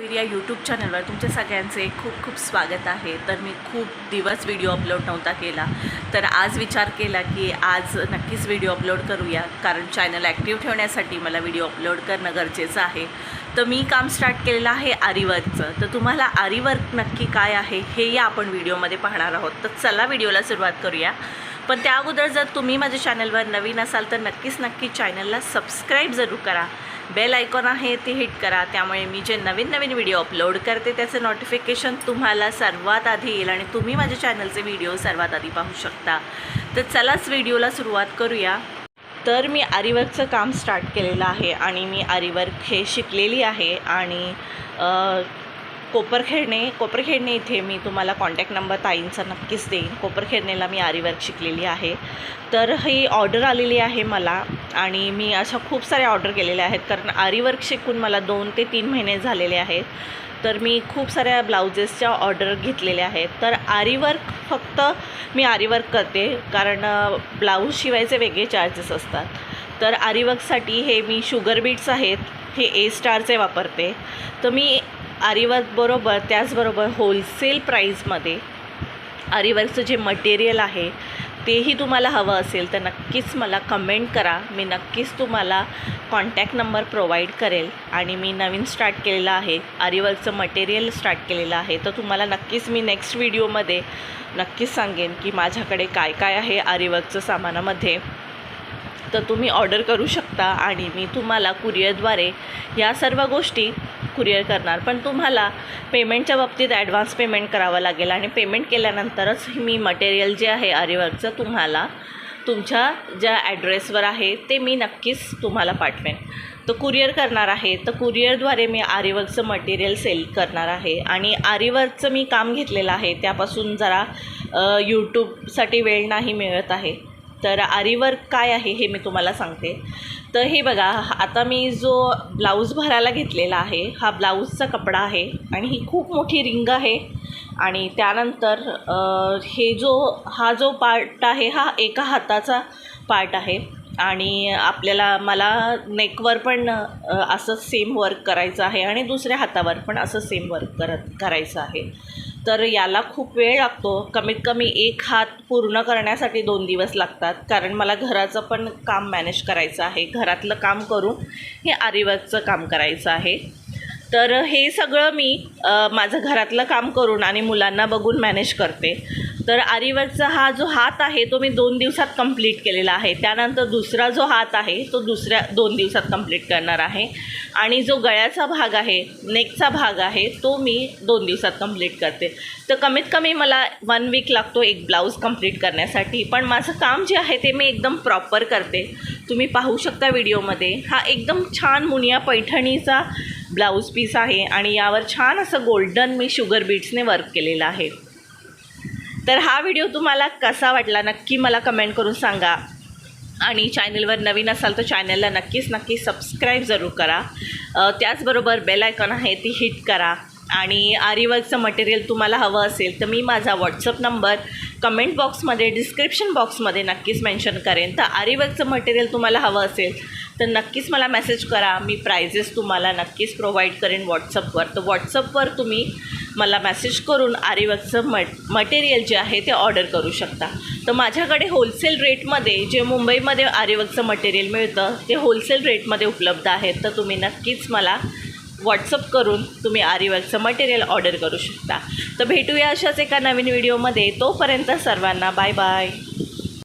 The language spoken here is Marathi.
पहिली या यूट्यूब चॅनलवर तुमच्या सगळ्यांचे खूप खूप स्वागत आहे. तर मी खूप दिवस व्हिडिओ अपलोड नव्हता केला. तर आज विचार केला की आज नक्कीच व्हिडिओ अपलोड करूया. कारण चॅनल ॲक्टिव्ह ठेवण्यासाठी मला व्हिडिओ अपलोड करणं गरजेचं आहे. तर मी काम स्टार्ट केलेलं आहे आरीवर्कचं तर तुम्हाला आरीवर्क नक्की काय आहे हेही आपण व्हिडिओमध्ये पाहणार आहोत. तर चला व्हिडिओला सुरुवात करूया. पण त्या अगोदर जर तुम्ही माझ्या चॅनलवर नवीन असाल तर नक्कीच नक्की चॅनलला सबस्क्राईब जरूर करा. बेल आयकॉन आहे ते हिट करा. त्यामुळे मी जे नवीन नवीन व्हिडिओ अपलोड करते त्याचं नोटिफिकेशन तुम्हाला सर्वात आधी येईल आणि तुम्ही माझ्या चॅनलचे व्हिडिओ सर्वात आधी पाहू शकता. तर चलाच व्हिडिओला सुरुवात करूया. तर मी आरीवर्कचं काम स्टार्ट केलेलं आहे आणि मी आरीवर्क हे शिकलेली आहे आणि कोपरखेडणे कोपरखेडणे इथे मी तुम्हाला कॉन्टॅक्ट नंबर ताईंचा नक्कीच देईन. कोपरखेडणेला मी आरीवर्क शिकलेली आहे. तर ही ऑर्डर आलेली आहे मला. आणि मी अशा खूप साऱ्या ऑर्डर केलेल्या आहेत कारण आरीवर्क शिकून मला दोन ते तीन महिने झालेले आहेत. तर मी खूप साऱ्या ब्लाउजेसच्या ऑर्डर घेतलेल्या आहेत. तर आरीवर्क फक्त मी आरीवर्क करते कारण ब्लाऊज शिवायचे वेगळे चार्जेस असतात. तर आरीवर्कसाठी हे मी शुगर बीट्स आहेत हे ए स्टारचे वापरते. तर मी आरीवर्कबरोबर त्याचबरोबर होलसेल प्राईजमध्ये आरीवर्कचं जे मटेरियल आहे तेही तुम्हाला हवं असेल तर नक्कीच मला कमेंट करा. मी नक्कीच तुम्हाला कॉन्टॅक्ट नंबर प्रोव्हाइड करेल. आणि मी नवीन स्टार्ट केलेलं आहे. आरीवर्कचं मटेरियल स्टार्ट केलेलं आहे. तर तुम्हाला नक्कीच मी नेक्स्ट व्हिडिओमध्ये नक्कीच सांगेन की माझ्याकडे काय काय आहे आरीवर्कचं सामानामध्ये. तर तुम्ही ऑर्डर करू शकता. आणि मी तुम्हाला कुरिअरद्वारे या सर्व गोष्टी कुरिअर करणार. पण तुम्हाला पेमेंटच्या बाबतीत ॲडव्हान्स पेमेंट करावं लागेल आणि पेमेंट केल्यानंतरच मी मटेरियल जे आहे आरीवर्कचं तुम्हाला तुमच्या ज्या ॲड्रेसवर आहे ते मी नक्कीच तुम्हाला पाठवेन. तर कुरिअर करणार आहे तर कुरिअरद्वारे मी आरीवर्कचं मटेरियल सेल करणार आहे. आणि आरीवर्कचं मी काम घेतलेलं आहे त्यापासून जरा यूट्यूबसाठी वेळ नाही मिळत आहे. तर आरीवर्क काय आहे हे मी तुम्हाला सांगते. तर हे बघा आता मी जो ब्लाऊज भरायला घेतलेला आहे हा ब्लाऊजचा कपडा आहे आणि ही खूप मोठी रिंग आहे. आणि त्यानंतर हे जो हा जो पार्ट आहे हा एका हाताचा पार्ट आहे. आणि आपल्याला मला नेकवर पण असं सेम वर्क करायचं आहे आणि दुसऱ्या हातावर पण असं सेम वर्क करत करायचं आहे. तर याला खूप वेळ लागतो. कमीत कमी एक हात पूर्ण करण्यासाठी दोन दिवस लागतात. कारण मला घराचं पण काम मॅनेज करायचं आहे. घरातलं काम करून हे आरिवाजचं काम करायचं आहे. तर हे सगळं मी माझं घरातलं काम करून आणि मुलांना बघून मॅनेज करते. तर आरीवरचा हा जो हात आहे तो मी दोन दिवसात कंप्लीट केलेला आहे. त्यानंतर दुसरा जो हात आहे तो दुसऱ्या दोन दिवसात कंप्लीट करणार आहे. आणि जो गळ्याचा भाग आहे नेकचा भाग आहे तो मी दोन दिवसात कंप्लीट करते. तर कमीत कमी मला वन वीक लागतो एक ब्लाऊज कंप्लीट करण्यासाठी. पण माझं काम जे आहे ते मी एकदम प्रॉपर करते. तुम्ही पाहू शकता व्हिडिओमध्ये हा एकदम छान मुनिया पैठणीचा ब्लाऊज पीस आहे. आणि यावर छान असं गोल्डन मी शुगर बीट्सने वर्क केलेलं आहे. तर हा व्हिडिओ तुम्हाला कसा वाटला नक्की मला कमेंट करून सांगा. आणि चॅनलवर नवीन असाल तर चॅनलला नक्कीच नक्की सबस्क्राईब जरूर करा. त्याचबरोबर बेल आयकॉन आहे ती हिट करा. आणि आरीवर्कचं मटेरियल तुम्हाला हवं असेल तर मी माझा व्हॉट्सअप नंबर कमेंट बॉक्समध्ये डिस्क्रिप्शन बॉक्समध्ये नक्कीच मेन्शन करेन. तर आरीवर्कचं मटेरियल तुम्हाला हवं असेल तर नक्कीच मला मेसेज करा. मी प्रायझेस तुम्हाला नक्कीच प्रोव्हाइड करेन व्हॉट्सअपवर तर व्हॉट्सअपवर तुम्ही मला मेसेज करून आरीवर्कचं मट मटेरियल जे आहे ते ऑर्डर करू शकता. तर माझ्याकडे होलसेल रेटमध्ये जे मुंबईमध्ये आरीवर्कचं मटेरियल मिळतं ते होलसेल रेटमध्ये उपलब्ध आहेत. तर तुम्ही नक्कीच मला व्हॉट्सअप करून तुम्ही आरीवर्कचं मटेरियल ऑर्डर करू शकता. तर भेटूया अशाच एका नवीन व्हिडिओमध्ये तोपर्यंत सर्वांना बाय बाय